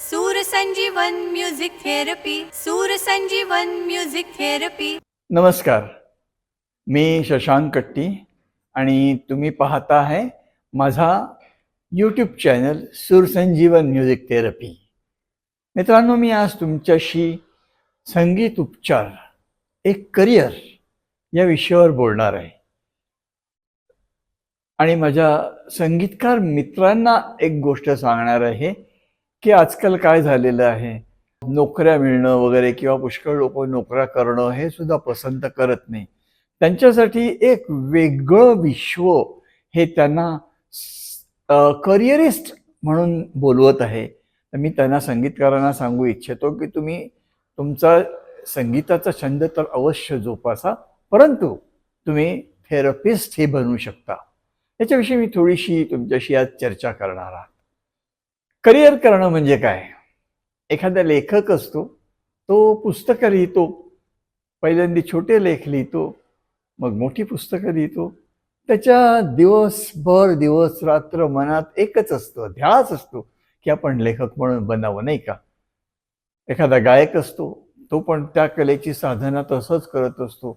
सूर संजीवन music therapy सूर संजीवन म्युझिक थेरपी नमस्कार. मी शशांक कट्टी आणि तुम्ही पाहता आहे माझा YouTube channel Sursanjeevan music therapy मित्रांनो मी आज तुमच्याशी संगीत उपचार एक करिअर या विषयावर बोलणार आहे. आणि माझ्या संगीतकार मित्रांना एक गोष्ट सांगणार आहे. की आजकाल काय झालेलं आहे? नोकऱ्या मिळणं वगैरे किंवा पुष्कळ लोक नोकऱ्या करणं हे सुद्धा पसंत करत नाही. त्यांच्यासाठी एक वेगळं विश्व हे त्यांना करिअरिस्ट म्हणून बोलवत आहे. तर मी त्यांना संगीतकारांना सांगू इच्छितो की तुम्ही तुमचा संगीताचा छंद तर अवश्य जोपासा परंतु तुम्ही थेरपिस्ट हे बनू शकता. याच्याविषयी मी थोडीशी तुमच्याशी आज चर्चा करणार आहात करिअर करणं म्हणजे काय? एखादा लेखक असतो तो पुस्तकं लिहितो पहिल्यांदा छोटे लेख लिहितो मग मोठी पुस्तकं लिहितो. त्याच्या दिवसभर दिवस रात्र मनात एकच असतं ध्यास असतो की आपण लेखक म्हणून बनावं नाही का? एखादा गायक असतो तो पण त्या कलेची साधना तसंच करत असतो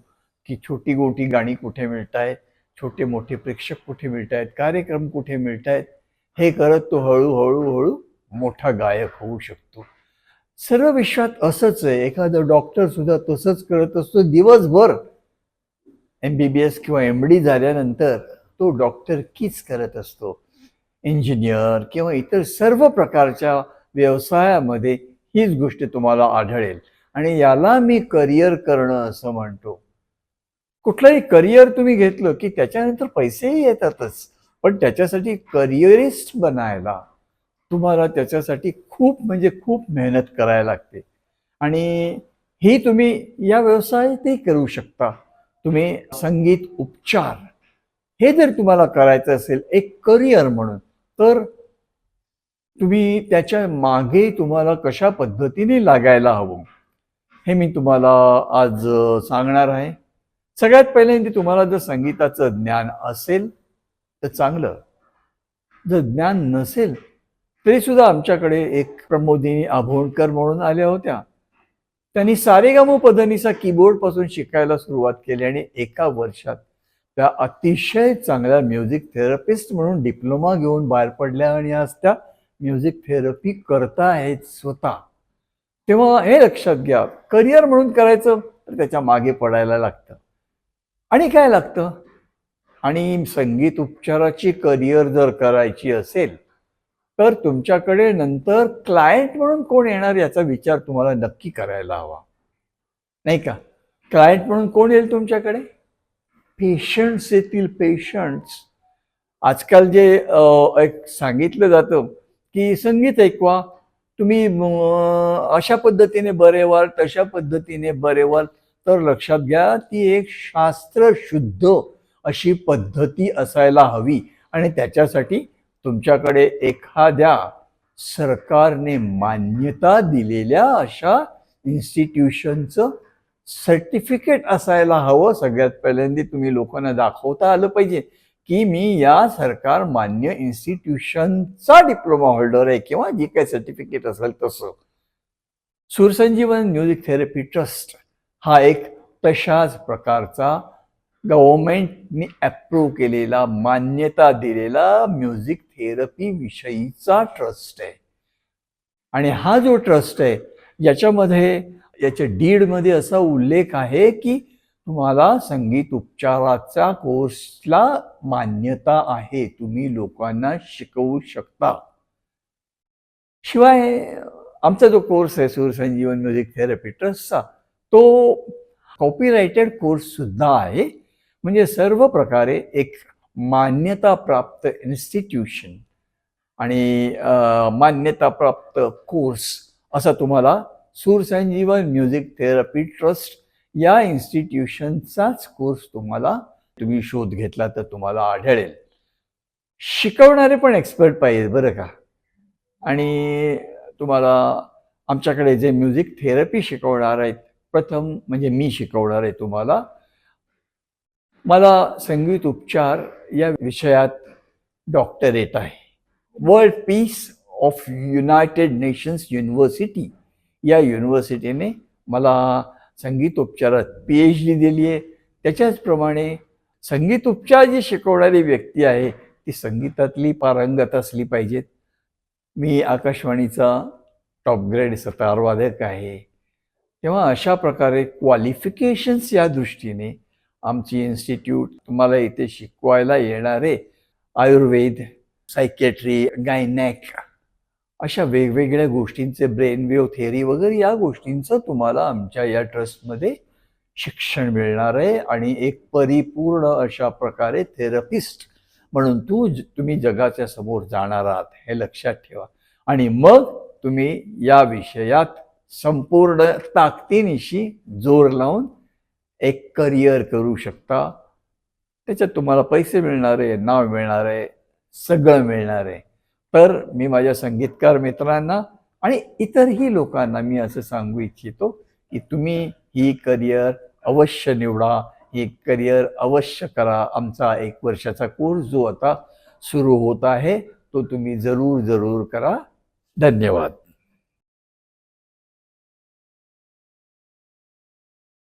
की छोटी गोटी गाणी कुठे मिळत आहेत छोटे मोठे प्रेक्षक कुठे मिळत आहेत कार्यक्रम कुठे मिळत आहेत हे करत तो हळूहळू हळू मोठा गायक होऊ शकतो. सर्व विश्वात असंच आहे. एखादा डॉक्टर सुद्धा तसंच करत असतो. दिवसभर एम बी बी एस किंवा एम डी झाल्यानंतर तो डॉक्टर कीच करत असतो. इंजिनियर किंवा इतर सर्व प्रकारच्या व्यवसायामध्ये हीच गोष्ट तुम्हाला आढळेल. आणि याला मी करिअर करणं असं म्हणतो. कुठलंही करिअर तुम्ही घेतलं की त्याच्यानंतर पैसेही येतातच. पण त्याच्यासाठी करिअरिस्ट बनायला तुम्हाला त्याच्यासाठी खूप म्हणजे खूप मेहनत करायला लागते. आणि ही तुम्ही या व्यवसायातही करू शकता. तुम्ही संगीत उपचार हे जर तुम्हाला करायचं असेल एक करिअर म्हणून तर तुम्ही त्याच्यामागे तुम्हाला कशा पद्धतीने लागायला हवं? हे मी तुम्हाला आज सांगणार आहे. सगळ्यात पहिल्यांदा तुम्हाला जर संगीताचं ज्ञान असेल तर चांगलं. जर ज्ञान नसेल तरी सुद्धा आमच्याकडे एक प्रमोदिनी आभोणकर म्हणून आल्या होत्या. त्यांनी सारेगामो पदनीचा कीबोर्डपासून शिकायला सुरुवात केली आणि एका वर्षात त्या अतिशय चांगल्या म्युझिक थेरपिस्ट म्हणून डिप्लोमा घेऊन बाहेर पडल्या आणि आज त्या म्युझिक थेरपी करता आहेत स्वतः. तेव्हा हे लक्षात घ्या करिअर म्हणून करायचं तर त्याच्यामागे पडायला लागतं. आणि काय लागतं? आणि संगीत उपचाराची करिअर जर करायची असेल तर तुमच्याकडे नंतर क्लायंट म्हणून कोण येणार याचा विचार तुम्हाला नक्की करायला हवा. नाही का? क्लायंट म्हणून कोण येईल तुमच्याकडे? पेशंट्स येतील पेशंट्स. आजकाल जे एक सांगितलं जातं की संगीत ऐकवा. तुम्ही अशा पद्धतीने बरे व्हाल तशा पद्धतीने बरे व्हाल तर लक्षात घ्या ती एक शास्त्रशुद्ध अशी पद्धती असायला हवी. आणि त्याच्यासाठी तुमच्याकडे एखाद्या सरकारने मान्यता दिलेल्या अशा इन्स्टिट्यूशनचं सर्टिफिकेट असायला हवं. सगळ्यात पहिल्यांदा तुम्ही लोकांना दाखवता आलं पाहिजे की मी या सरकार मान्य इन्स्टिट्यूशनचा डिप्लोमा होल्डर आहे किंवा जे काही सर्टिफिकेट असेल तसं. सुरसंजीवन म्युझिक थेरपी ट्रस्ट हा एक तशाच प्रकारचा गव्हर्मेंटनी अप्रूव्ह केलेला मान्यता दिलेला म्युझिक थेरपी विषयीचा ट्रस्ट आहे. आणि हा जो ट्रस्ट आहे याच्यामध्ये याच्या डीडमध्ये असा उल्लेख आहे की तुम्हाला संगीत उपचाराचा कोर्सला मान्यता आहे तुम्ही लोकांना शिकवू शकता. शिवाय आमचा जो कोर्स आहे सूरसंजीवन म्युझिक थेरपी ट्रस्टचा तो कॉपीराइटेड कोर्स सुद्धा आहे. म्हणजे सर्व प्रकारे एक मान्यताप्राप्त इन्स्टिट्यूशन आणि मान्यता मान्यताप्राप्त कोर्स असा तुम्हाला सूरसंजीवन म्युझिक थेरपी ट्रस्ट या इन्स्टिट्यूशनचाच कोर्स तुम्हाला तुम्ही शोध घेतला तर तुम्हाला आढळेल. शिकवणारे पण एक्सपर्ट पाहिजे बरं का? आणि तुम्हाला आमच्याकडे जे म्युझिक थेरपी शिकवणार आहेत प्रथम म्हणजे मी शिकवणार आहे तुम्हाला मला संगीत उपचार या विषयात डॉक्टरेट आहे. World peace of United Nations university या युनिव्हर्सिटीने मला संगीत उपचारात पी एच डी दिली आहे. त्याच्याचप्रमाणे संगीत उपचार जी शिकवणारी व्यक्ती आहे ती संगीतातली पारंगत असली पाहिजेत. मी आकाशवाणीचा टॉप ग्रेड सतारवादक आहे. तेव्हा अशा प्रकारे क्वालिफिकेशन्स या दृष्टीने आमची इन्स्टिट्यूट तुम्हाला इथे शिकवायला येणारे आयुर्वेद सायकेट्री गायनॅक अशा वेगवेगळ्या गोष्टींचे ब्रेन वेव्ह थेअरी वगैरे या गोष्टींचं तुम्हाला आमच्या या ट्रस्टमध्ये शिक्षण मिळणार आहे. आणि एक परिपूर्ण अशा प्रकारे थेरपिस्ट म्हणून तू ज- तुम्ही जगाच्या समोर जाणार आहात हे लक्षात ठेवा. आणि मग तुम्ही या विषयात संपूर्ण ताकदीनिशी जोर लावून एक करिअर करू शकता. त्याच्यात तुम्हाला पैसे मिळणार आहे नाव मिळणार आहे सगळं मिळणार आहे. तर मी माझ्या संगीतकार मित्रांना आणि इतरही लोकांना मी असं सांगू इच्छितो की तुम्ही ही करिअर अवश्य निवडा. ही करिअर अवश्य करा. आमचा एक वर्षाचा कोर्स जो आता सुरू होत आहे तो तुम्ही जरूर जरूर करा. धन्यवाद.